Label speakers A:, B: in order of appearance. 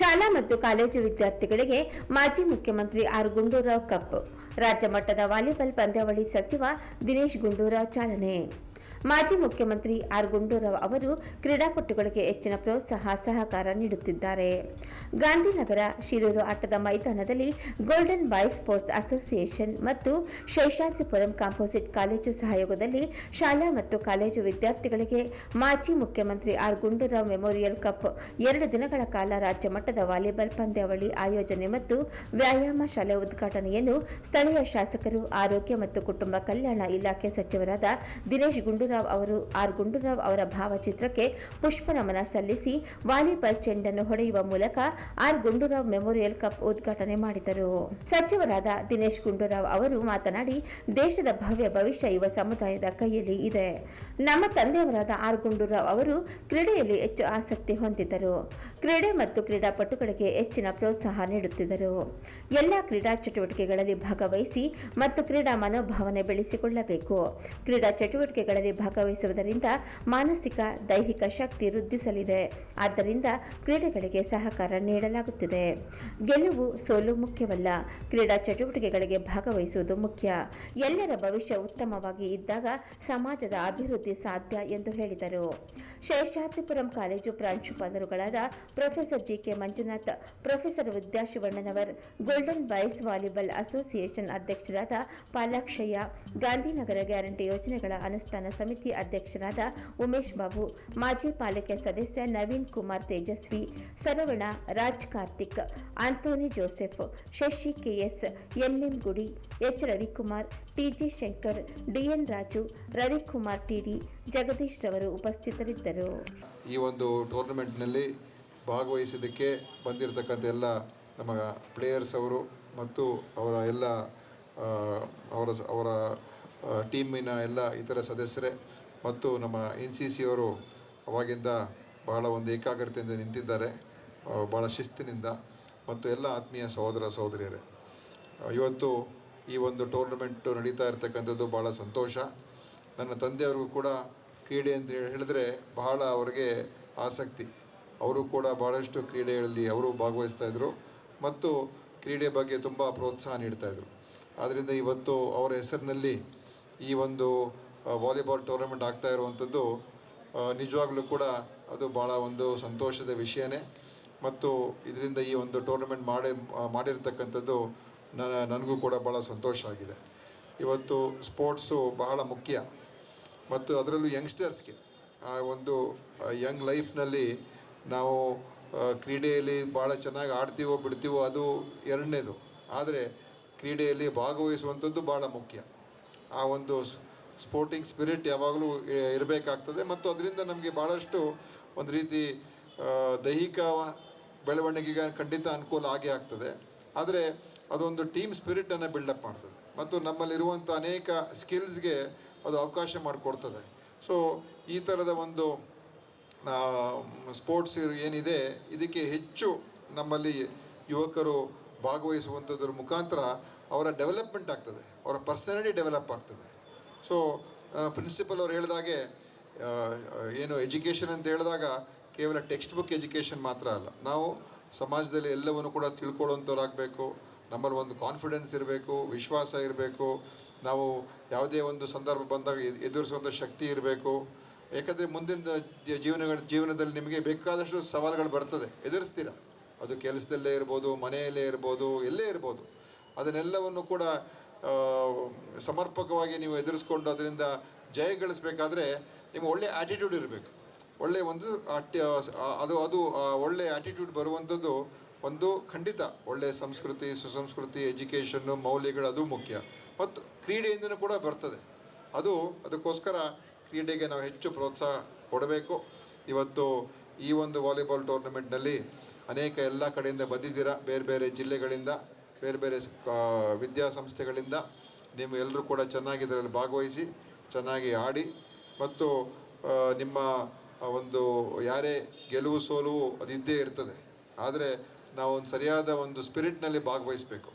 A: ಶಾಲಾ ಮತ್ತು ಕಾಲೇಜು ವಿದ್ಯಾರ್ಥಿಗಳಿಗೆ ಮಾಜಿ ಮುಖ್ಯಮಂತ್ರಿ ಆರ್ ಗುಂಡೂರಾವ್ ಕಪ್ ರಾಜ್ಯ ಮಟ್ಟದ ವಾಲಿಬಾಲ್ ಪಂದ್ಯಾವಳಿ ಸಚಿವ ದಿನೇಶ್ ಗುಂಡೂರಾವ್ ಚಾಲನೆ. ಮಾಜಿ ಮುಖ್ಯಮಂತ್ರಿ ಆರ್ ಗುಂಡೂರಾವ್ ಅವರು ಕ್ರೀಡಾಪಟುಗಳಿಗೆ ಹೆಚ್ಚಿನ ಪ್ರೋತ್ಸಾಹ, ಸಹಕಾರ ನೀಡುತ್ತಿದ್ದಾರೆ. ಗಾಂಧಿನಗರ ಶಿರೂರು ಆಟದ ಮೈದಾನದಲ್ಲಿ ಗೋಲ್ಡನ್ ಬಾಯ್ ಸ್ಪೋರ್ಟ್ಸ್ ಅಸೋಸಿಯೇಷನ್ ಮತ್ತು ಶೇಷಾದ್ರಿಪುರಂ ಕಾಂಪೋಸಿಟ್ ಕಾಲೇಜು ಸಹಯೋಗದಲ್ಲಿ ಶಾಲಾ ಮತ್ತು ಕಾಲೇಜು ವಿದ್ಯಾರ್ಥಿಗಳಿಗೆ ಮಾಜಿ ಮುಖ್ಯಮಂತ್ರಿ ಆರ್ ಗುಂಡೂರಾವ್ ಮೆಮೋರಿಯಲ್ ಕಪ್ ಎರಡು ದಿನಗಳ ಕಾಲ ರಾಜ್ಯ ಮಟ್ಟದ ವಾಲಿಬಾಲ್ ಪಂದ್ಯಾವಳಿ ಆಯೋಜನೆ ಮತ್ತು ವ್ಯಾಯಾಮ ಶಾಲೆ ಉದ್ಘಾಟನೆಯನ್ನು ಸ್ಥಳೀಯ ಶಾಸಕರು, ಆರೋಗ್ಯ ಮತ್ತು ಕುಟುಂಬ ಕಲ್ಯಾಣ ಇಲಾಖೆ ಸಚಿವರಾದ ದಿನೇಶ್ ಗುಂಡೂರಾವ್ ಅವರು, ಆರ್ ಗುಂಡೂರಾವ್ ಅವರ ಭಾವಚಿತ್ರಕ್ಕೆ ಪುಷ್ಪ ನಮನ ಸಲ್ಲಿಸಿ ವಾಲಿಬಾಲ್ ಚೆಂಡನ್ನು ಹೊಡೆಯುವ ಮೂಲಕ ಆರ್ ಗುಂಡೂರಾವ್ ಮೆಮೋರಿಯಲ್ ಕಪ್ ಉದ್ಘಾಟನೆ ಮಾಡಿದರು. ಸಚಿವರಾದ ದಿನೇಶ್ ಗುಂಡೂರಾವ್ ಅವರು ಮಾತನಾಡಿ, ದೇಶದ ಭವ್ಯ ಭವಿಷ್ಯ ಯುವ ಸಮುದಾಯದ ಕೈಯಲ್ಲಿ ಇದೆ. ನಮ್ಮ ತಂದೆಯವರಾದ ಆರ್ ಗುಂಡೂರಾವ್ ಅವರು ಕ್ರೀಡೆಯಲ್ಲಿ ಹೆಚ್ಚು ಆಸಕ್ತಿ ಹೊಂದಿದ್ದರು. ಕ್ರೀಡೆ ಮತ್ತು ಕ್ರೀಡಾಪಟುಗಳಿಗೆ ಹೆಚ್ಚಿನ ಪ್ರೋತ್ಸಾಹ ನೀಡುತ್ತಿದ್ದರು. ಎಲ್ಲ ಕ್ರೀಡಾ ಚಟುವಟಿಕೆಗಳಲ್ಲಿ ಭಾಗವಹಿಸಿ ಮತ್ತು ಕ್ರೀಡಾ ಮನೋಭಾವನೆ ಬೆಳೆಸಿಕೊಳ್ಳಬೇಕು. ಕ್ರೀಡಾ ಚಟುವಟಿಕೆಗಳಲ್ಲಿ ಭಾಗವಹಿಸುವುದರಿಂದ ಮಾನಸಿಕ, ದೈಹಿಕ ಶಕ್ತಿ ವೃದ್ಧಿಸಲಿದೆ. ಆದ್ದರಿಂದ ಕ್ರೀಡೆಗಳಿಗೆ ಸಹಕಾರ ನೀಡಲಾಗುತ್ತಿದೆ. ಗೆಲುವು ಸೋಲು ಮುಖ್ಯವಲ್ಲ. ಕ್ರೀಡಾ ಚಟುವಟಿಕೆಗಳಿಗೆ ಭಾಗವಹಿಸುವುದು ಮುಖ್ಯ. ಎಲ್ಲರ ಭವಿಷ್ಯ ಉತ್ತಮವಾಗಿ ಇದ್ದಾಗ ಸಮಾಜದ ಅಭಿವೃದ್ಧಿ ಸಾಧ್ಯ ಎಂದು ಹೇಳಿದರು. ಶೇಷಾದ್ರಿಪುರಂ ಕಾಲೇಜು ಪ್ರಾಂಶುಪಾಲರುಗಳಾದ ಪ್ರೊಫೆಸರ್ ಜಿಕೆ ಮಂಜುನಾಥ್, ಪ್ರೊಫೆಸರ್ ವಿದ್ಯಾಶಿವಣ್ಣನವರ್, ಗೋಲ್ಡನ್ ಬಾಯ್ಸ್ ವಾಲಿಬಾಲ್ ಅಸೋಸಿಯೇಷನ್ ಅಧ್ಯಕ್ಷರಾದ ಪಾಲಾಕ್ಷಯ್ಯ, ಗಾಂಧಿನಗರ ಗ್ಯಾರಂಟಿ ಯೋಜನೆಗಳ ಅನುಷ್ಠಾನ ಸಮಿತಿ ಅಧ್ಯಕ್ಷರಾದ ಉಮೇಶ್ ಬಾಬು, ಮಾಜಿ ಪಾಲಿಕೆ ಸದಸ್ಯ Naveen Kumar Tejaswi Saravana Raj Karthik Antony Joseph, Shashi KS MM Gudi, H Ravikumar TG Shankar DN Raju, Ravikumar TD, Jagadish ರವರು ಉಪಸ್ಥಿತರಿದ್ದರು.
B: ಈ ಒಂದು ಟೂರ್ನಮೆಂಟ್ನಲ್ಲಿ ಭಾಗವಹಿಸಿದ್ದಕ್ಕೆ ಬಂದಿರತಕ್ಕಂಥ ಎಲ್ಲ ನಮ್ಮ ಪ್ಲೇಯರ್ಸ್ ಅವರು ಮತ್ತು ಅವರ ಎಲ್ಲ ಅವರ ಅವರ ಟೀಮಿನ ಎಲ್ಲ ಇತರ ಸದಸ್ಯರೇ ಮತ್ತು ನಮ್ಮ ಎನ್ ಸಿ ಸಿ ಅವರು ಅವಾಗಿಂದ ಬಹಳ ಒಂದು ಏಕಾಗ್ರತೆಯಿಂದ ನಿಂತಿದ್ದಾರೆ ಭಾಳ ಶಿಸ್ತಿನಿಂದ ಮತ್ತು ಎಲ್ಲ ಆತ್ಮೀಯ ಸಹೋದರ ಸಹೋದರಿಯರೇ. ಇವತ್ತು ಈ ಒಂದು ಟೂರ್ನಮೆಂಟು ನಡೀತಾ ಇರತಕ್ಕಂಥದ್ದು ಭಾಳ ಸಂತೋಷ. ನನ್ನ ತಂದೆಯವ್ರಿಗೂ ಕೂಡ ಕ್ರೀಡೆ ಅಂತ ಹೇಳಿ- ಹೇಳಿದ್ರೆ ಬಹಳ ಅವರಿಗೆ ಆಸಕ್ತಿ. ಅವರು ಕೂಡ ಭಾಳಷ್ಟು ಕ್ರೀಡೆಗಳಲ್ಲಿ ಅವರು ಭಾಗವಹಿಸ್ತಾ ಇದ್ದರು ಮತ್ತು ಕ್ರೀಡೆ ಬಗ್ಗೆ ತುಂಬ ಪ್ರೋತ್ಸಾಹ ನೀಡ್ತಾಯಿದ್ರು ಆದ್ದರಿಂದ ಇವತ್ತು ಅವರ ಹೆಸರಿನಲ್ಲಿ ಈ ಒಂದು ವಾಲಿಬಾಲ್ ಟೂರ್ನಮೆಂಟ್ ಆಗ್ತಾ ಇರುವಂಥದ್ದು ನಿಜವಾಗ್ಲೂ ಕೂಡ ಅದು ಭಾಳ ಒಂದು ಸಂತೋಷದ ವಿಷಯನೇ. ಮತ್ತು ಇದರಿಂದ ಈ ಒಂದು ಟೂರ್ನಮೆಂಟ್ ಮಾಡಿ ಮಾಡಿರ್ತಕ್ಕಂಥದ್ದು ನನಗೂ ಕೂಡ ಭಾಳ ಸಂತೋಷ ಆಗಿದೆ. ಇವತ್ತು ಸ್ಪೋರ್ಟ್ಸು ಬಹಳ ಮುಖ್ಯ. ಮತ್ತು ಅದರಲ್ಲೂ ಯಂಗ್ಸ್ಟರ್ಸ್ಗೆ, ಆ ಒಂದು ಯಂಗ್ ಲೈಫ್ನಲ್ಲಿ ನಾವು ಕ್ರೀಡೆಯಲ್ಲಿ ಭಾಳ ಚೆನ್ನಾಗಿ ಆಡ್ತೀವೋ ಬಿಡ್ತೀವೋ ಅದು ಎರಡನೇದು. ಆದರೆ ಕ್ರೀಡೆಯಲ್ಲಿ ಭಾಗವಹಿಸುವಂಥದ್ದು ಭಾಳ ಮುಖ್ಯ. ಆ ಒಂದು ಸ್ಪೋರ್ಟಿಂಗ್ ಸ್ಪಿರಿಟ್ ಯಾವಾಗಲೂ ಇರಬೇಕಾಗ್ತದೆ. ಮತ್ತು ಅದರಿಂದ ನಮಗೆ ಭಾಳಷ್ಟು ಒಂದು ರೀತಿ ದೈಹಿಕ ಬೆಳವಣಿಗೆಗೆ ಖಂಡಿತ ಅನುಕೂಲ ಆಗೇ ಆಗ್ತದೆ. ಆದರೆ ಅದೊಂದು ಟೀಮ್ ಸ್ಪಿರಿಟನ್ನು ಬಿಲ್ಡಪ್ ಮಾಡ್ತದೆ. ಮತ್ತು ನಮ್ಮಲ್ಲಿರುವಂಥ ಅನೇಕ ಸ್ಕಿಲ್ಸ್ಗೆ ಅದು ಅವಕಾಶ ಮಾಡಿಕೊಡ್ತದೆ. ಸೊ ಈ ಥರದ ಒಂದು ಸ್ಪೋರ್ಟ್ಸ್ ಏನಿದೆ, ಇದಕ್ಕೆ ಹೆಚ್ಚು ನಮ್ಮಲ್ಲಿ ಯುವಕರು ಭಾಗವಹಿಸುವಂಥದ್ರ ಮುಖಾಂತರ ಅವರ ಡೆವಲಪ್ಮೆಂಟ್ ಆಗ್ತದೆ. ಅವರ ಪರ್ಸನಾಲಿಟಿ ಡೆವಲಪ್ ಆಗ್ತದೆ. ಸೊ ಪ್ರಿನ್ಸಿಪಲ್ ಅವ್ರು ಹೇಳಿದಾಗೆ ಏನು ಎಜುಕೇಷನ್ ಅಂತ ಹೇಳಿದಾಗ ಕೇವಲ ಟೆಕ್ಸ್ಟ್ ಬುಕ್ ಎಜುಕೇಷನ್ ಮಾತ್ರ ಅಲ್ಲ. ನಾವು ಸಮಾಜದಲ್ಲಿ ಎಲ್ಲವನ್ನು ಕೂಡ ತಿಳ್ಕೊಳ್ಳೋಂಥವ್ರಾಗಬೇಕು ನಮ್ಮಲ್ಲಿ ಒಂದು ಕಾನ್ಫಿಡೆನ್ಸ್ ಇರಬೇಕು, ವಿಶ್ವಾಸ ಇರಬೇಕು. ನಾವು ಯಾವುದೇ ಒಂದು ಸಂದರ್ಭ ಬಂದಾಗ ಎದುರಿಸುವಂಥ ಶಕ್ತಿ ಇರಬೇಕು. ಯಾಕಂದರೆ ಮುಂದಿನ ಜೀವನಗಳ, ಜೀವನದಲ್ಲಿ ನಿಮಗೆ ಬೇಕಾದಷ್ಟು ಸವಾಲುಗಳು ಬರ್ತದೆ. ಎದುರಿಸ್ತೀರ? ಅದು ಕೆಲಸದಲ್ಲೇ ಇರ್ಬೋದು, ಮನೆಯಲ್ಲೇ ಇರ್ಬೋದು, ಎಲ್ಲೇ ಇರ್ಬೋದು. ಅದನ್ನೆಲ್ಲವನ್ನು ಕೂಡ ಸಮರ್ಪಕವಾಗಿ ನೀವು ಎದುರಿಸ್ಕೊಂಡು ಅದರಿಂದ ಜಯ ಗಳಿಸ್ಬೇಕಾದ್ರೆ ನಿಮ್ಗೆ ಒಳ್ಳೆ ಆ್ಯಟಿಟ್ಯೂಡ್ ಇರಬೇಕು. ಒಳ್ಳೆಯ ಒಂದು ಅದು ಅದು ಒಳ್ಳೆಯ ಒಳ್ಳೆ ಆ್ಯಟಿಟ್ಯೂಡ್ ಬರುವಂಥದ್ದು ಒಂದು ಖಂಡಿತ ಒಳ್ಳೆಯ ಸಂಸ್ಕೃತಿ, ಸುಸಂಸ್ಕೃತಿ ಎಜುಕೇಷನ್ನು ಮೌಲ್ಯಗಳು ಅದು ಮುಖ್ಯ. ಮತ್ತು ಕ್ರೀಡೆಯಿಂದನೂ ಕೂಡ ಬರ್ತದೆ. ಅದು, ಅದಕ್ಕೋಸ್ಕರ ಕ್ರೀಡೆಗೆ ನಾವು ಹೆಚ್ಚು ಪ್ರೋತ್ಸಾಹ ಕೊಡಬೇಕು. ಇವತ್ತು ಈ ಒಂದು ವಾಲಿಬಾಲ್ ಟೂರ್ನಮೆಂಟ್ನಲ್ಲಿ ಅನೇಕ ಎಲ್ಲ ಕಡೆಯಿಂದ ಬಂದಿದ್ದೀರಾ? ಬೇರೆ ಬೇರೆ ಜಿಲ್ಲೆಗಳಿಂದ, ಬೇರೆ ಬೇರೆ ವಿದ್ಯಾಸಂಸ್ಥೆಗಳಿಂದ ನೀವು ಎಲ್ಲರೂ ಕೂಡ ಚೆನ್ನಾಗಿ ಇದರಲ್ಲಿ ಭಾಗವಹಿಸಿ, ಚೆನ್ನಾಗಿ ಆಡಿ ಮತ್ತು ನಿಮ್ಮ ಒಂದು ಯಾರೇ ಗೆಲುವು ಸೋಲುವು ಅದಿದ್ದೇ ಇರ್ತದೆ. ಆದರೆ ನಾವು ಒಂದು ಸರಿಯಾದ ಒಂದು ಸ್ಪಿರಿಟ್ನಲ್ಲಿ ಭಾಗವಹಿಸಬೇಕು.